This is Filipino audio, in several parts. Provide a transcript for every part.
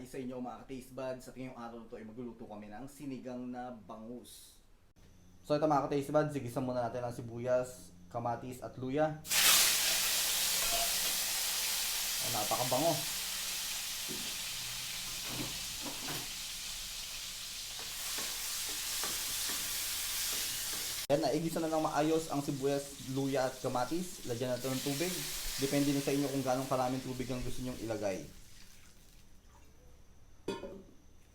Hi sa inyo mga ka-taste buds. Sa ngayong araw to ay magluluto kami ng sinigang na bangus. So ito mga ka-taste buds, sigisan muna natin ang sibuyas, kamatis at luya. Ay, napakabango. Yan, naigisa na ng maayos ang sibuyas, luya at kamatis. Lagyan natin ng tubig. Depende na sa inyo kung gano'ng karaming tubig ang gusto nyong ilagay.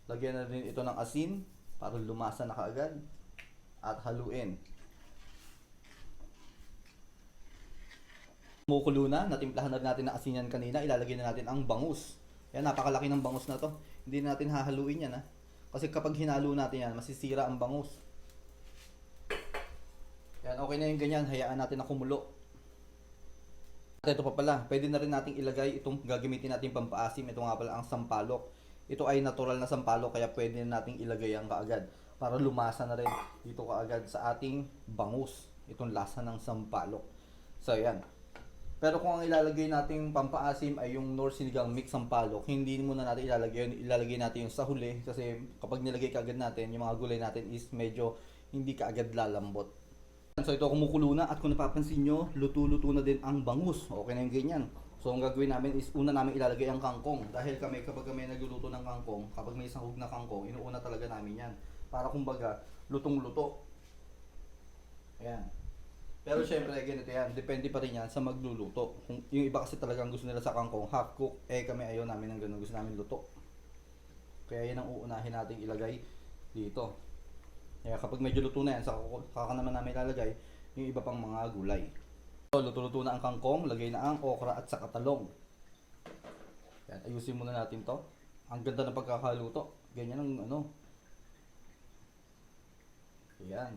Lagyan na rin ito ng asin para lumasa na kaagad. At haluin. Kumukulo na, natimplahan na natin ng asin yan kanina. Ilalagay na natin ang bangus. Yan, napakalaki ng bangus na to. Hindi na natin hahaluin yan ha. Kasi kapag hinalo natin yan, masisira ang bangus. Yan, okay na yung ganyan. Hayaan natin na kumulo. At ito pa pala, pwede na rin nating ilagay itong gagamitin natin pampaasim. Ito nga pala ang sampalok. Ito ay natural na sampalok kaya pwede na nating ilagay ang kaagad para lumasa na rin dito kaagad sa ating bangus. Itong lasa ng sampalok. So yan. Pero kung ang ilalagay nating pampaasim ay yung North Sinigang Mix Sampalok, hindi muna natin ilalagay yun. Ilalagay natin yung sa huli kasi kapag nilagay kaagad natin, yung mga gulay natin is medyo hindi kaagad lalambot. So ito kumukulo na at kung napapansin nyo, luto-luto na din ang bangus. Okay na yung ganyan. So ang gagawin namin is una namin ilalagay ang kangkong. Dahil kami kapag kami nagluluto ng kangkong, kapag may sahog na kangkong, inuuna talaga namin yan. Para kumbaga, lutong-luto. Ayan. Pero syempre, ganito yan. Depende pa rin yan sa magluluto. Kung, yung iba kasi talagang gusto nila sa kangkong, half cook. Eh kami ayaw namin ng ganun. Gusto namin luto. Kaya yan ang uunahin nating ilagay dito. Kaya kapag medyo luto na yan, saka, saka naman namin ilalagay yung iba pang mga gulay. Luto-luto na ang kangkong, lagay na ang okra at saka talong. Yan, ayusin muna natin to. Ang ganda ng pagkakaluto. Ganyan ang ano. Yan.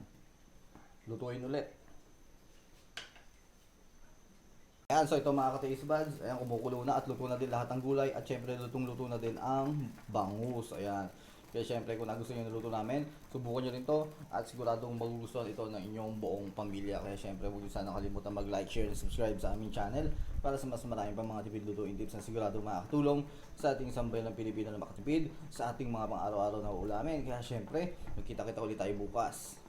Lutuin ulit. Ayan, so ito mga ka-taste buds, ayan, kumukulo na at luto na din lahat ng gulay at syempre lutong-luto na din ang bangus, ayan. Kaya syempre kung nagustuhan nyo yung luto namin, subukan nyo rin to at siguradong magugustuhan ito ng inyong buong pamilya. Kaya syempre huwag nyo sana kalimutan mag-like, share, and subscribe sa aming channel para sa mas maraming pang mga tipid lutuin tips na siguradong makakatulong sa ating sambay ng Pilipino na makatipid sa ating mga pang araw-araw na ulamin. Kaya syempre, magkita-kita ulit tayo bukas.